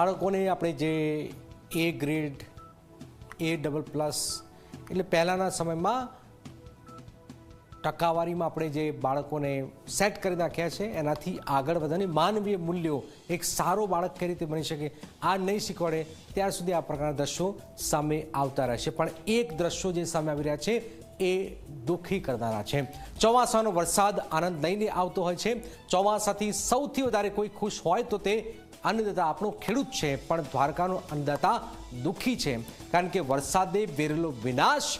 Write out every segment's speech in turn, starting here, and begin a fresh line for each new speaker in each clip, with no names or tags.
બાળકોને આપણે જે A grade A double plus એટલે પહેલાંના સમયમાં ટકાવારીમાં આપણે જે બાળકોને સેટ કરી નાખ્યા છે, એનાથી આગળ વધવાની માનવીય મૂલ્યો એક સારો બાળક કઈ રીતે બની શકે, આ નહીં શીખવાડે, ત્યાર સુધી આ પ્રકારના દ્રશ્યો સામે આવતા રહેશે. પણ એક દ્રશ્યો જે સામે આવી રહ્યા છે, એ દુઃખી કરનારા છે. ચોમાસાનો વરસાદ આનંદ લઈને આવતો હોય છે. ચોમાસાથી સૌથી વધારે કોઈ ખુશ હોય તો તે અન્નદાતા આપણો ખેડૂત છે, પણ દ્વારકાનો અન્નદાતા દુઃખી છે. કારણ કે વરસાદે વેરેલો વિનાશ,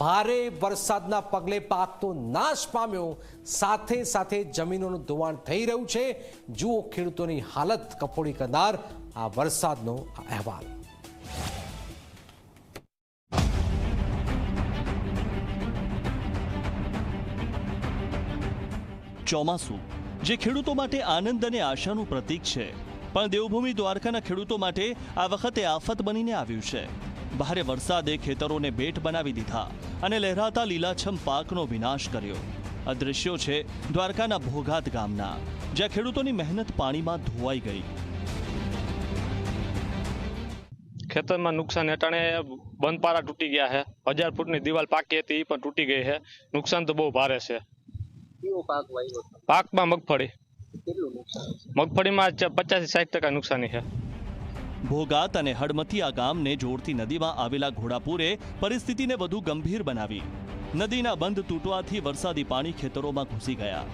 ભારે વરસાદના પગલે પાક તો નાશ પામ્યો. સાથે સાથે જમીનોનું ધોવાણ થઈ રહ્યું છે. જુઓ ખેડૂતોની હાલત, કફોડી કરનાર આ વરસાદનો અહેવાલ.
ચોમાસું, જે ખેડૂતો માટે આનંદ અને આશાનું પ્રતીક છે. પણ દેવભૂમિ દ્વારકાના ખેડૂતો માટે આ વખતે આફત બનીને આવ્યું છે. ભારે વરસાદે ખેતરોને બેટ બનાવી દીધા અને લહેરાતા લીલાછમ પાકનો વિનાશ કર્યો. આ દ્રશ્યો છે દ્વારકાના ભોગાત ગામના જ્યાં ખેડૂતોની મહેનત પાણીમાં ધોવાઈ ગઈ.
ખેતરમાં નુકસાન હેઠાણે બંધપારા તૂટી ગયા છે. હજાર ફૂટની દિવાલ પાકી હતી એ પણ તૂટી ગઈ છે. નુકસાન તો બહુ ભારે છે? પાકમાં મગફળી. મગફળીમાં પચાસ સાઠ ટકા નુકસાની છે.
ભોગાત અને હડમતિયા ગામને જોડતી નદીમાં આવેલા ઘોડાપુરે પરિસ્થિતિને વધુ ગંભીર બનાવી. નદીના બંધ તૂટવાથી વરસાદી પાણી ખેતરોમાં ઘૂસી ગયા.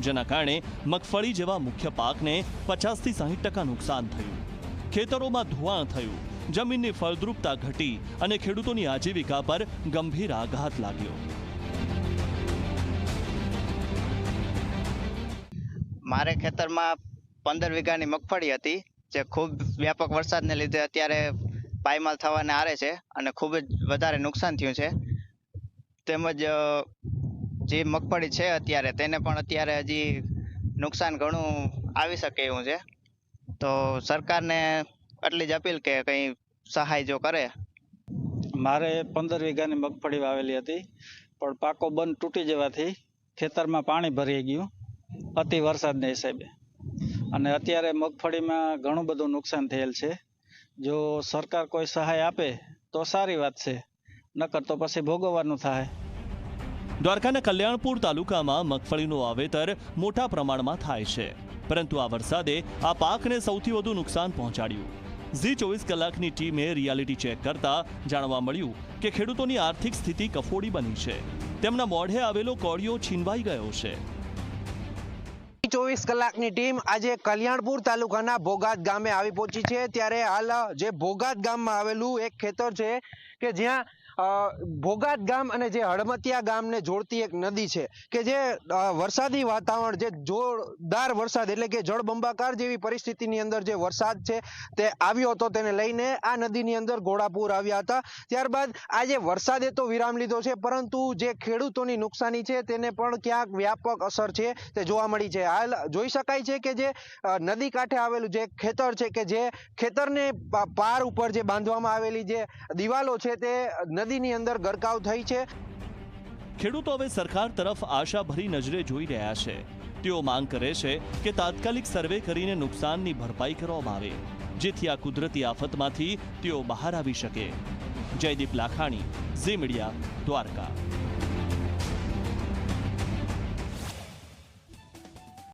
જેના કારણે મગફળી જેવા મુખ્ય પાકને પચાસથી સાહીઠ ટકા નુકસાન થયું. ખેતરોમાં ધોવાણ થયું. જમીનની ફળદ્રુપતા ઘટી અને ખેડૂતોની આજીવિકા પર ગંભીર આઘાત લાગ્યો.
મારે ખેતરમાં પંદર વીઘાની મગફળી હતી, જે ખૂબ વ્યાપક વરસાદને લીધે અત્યારે પાયમાલ થવાને આરે છે અને ખૂબ જ વધારે નુકસાન થયું છે. તેમજ જે મગફળી છે અત્યારે, તેને પણ અત્યારે હજી નુકસાન ઘણું આવી શકે એવું છે. તો સરકારને આટલી જ અપીલ કે કંઈ સહાય જો કરે?
મારે પંદર વીઘાની મગફળી વાવેલી હતી, પણ પાકો બંધ તૂટી જવાથી ખેતરમાં પાણી ભરાઈ ગયું. અતિ વરસાદને હિસાબે. અને અત્યારે મગફળીમાં ઘણું બધું નુકસાન થયેલ છે. જો સરકાર કોઈ સહાય આપે, તો સારી વાત છે. નકર તો પછી ભોગવવાનું થાય.
દ્વારકાના કલ્યાણપુર તાલુકામાં મગફળીનું વાવેતર મોટા પ્રમાણમાં થાય છે. પરંતુ આ વરસાદે આ પાકને સૌથી વધુ નુકસાન પહોંચાડ્યું. ઝી ચોવીસ કલાકની ટીમે રિયાલિટી ચેક કરતા જાણવા મળ્યું કે ખેડૂતોની આર્થિક સ્થિતિ કફોડી બની છે. તેમના મોઢે આવેલો કોળિયો છીનવાઈ ગયો છે.
ચોવીસ કલાકની ટીમ આજે કલ્યાણપુર તાલુકાના ભોગાત ગામે આવી પહોંચી છે. ત્યારે હાલ જે ભોગાત ગામમાં આવેલું એક ખેતર છે કે જ્યાં ભોગાત ગામ અને જે હળમતિયા ગામને જોડતી એક નદી છે, કે જે વરસાદી વાતાવરણ, જે જોરદાર વરસાદ, એટલે કે જળબંબાકાર જેવી પરિસ્થિતિની અંદર જે વરસાદ છે, તે આવ્યો હતો તેને લઈને આ નદીની અંદર ઘોડાપૂર આવ્યા હતા. ત્યારબાદ આજે વરસાદે તો વિરામ લીધો છે, પરંતુ જે ખેડૂતોની નુકસાની છે, તેને પણ ક્યાંક વ્યાપક અસર છે, તે જોવા મળી છે. હાલ જોઈ શકાય છે કે જે નદી કાંઠે આવેલું જે ખેતર છે, કે જે ખેતરને પાર ઉપર જે બાંધવામાં આવેલી જે દિવાલો તે નદીની અંદર ગરકાવ થઈ છે.
ખેડૂતો હવે સરકાર તરફ આશાભરી નજરે જોઈ રહ્યા છે. તેઓ માંગ કરે છે કે તાત્કાલિક સર્વે કરીને નુકસાનની ભરપાઈ કરવામાં આવે, જેથી આ કુદરતી આફતમાંથી તેઓ બહાર આવી શકે. Jaydeep Lakhani, Zee Media, Dwarka.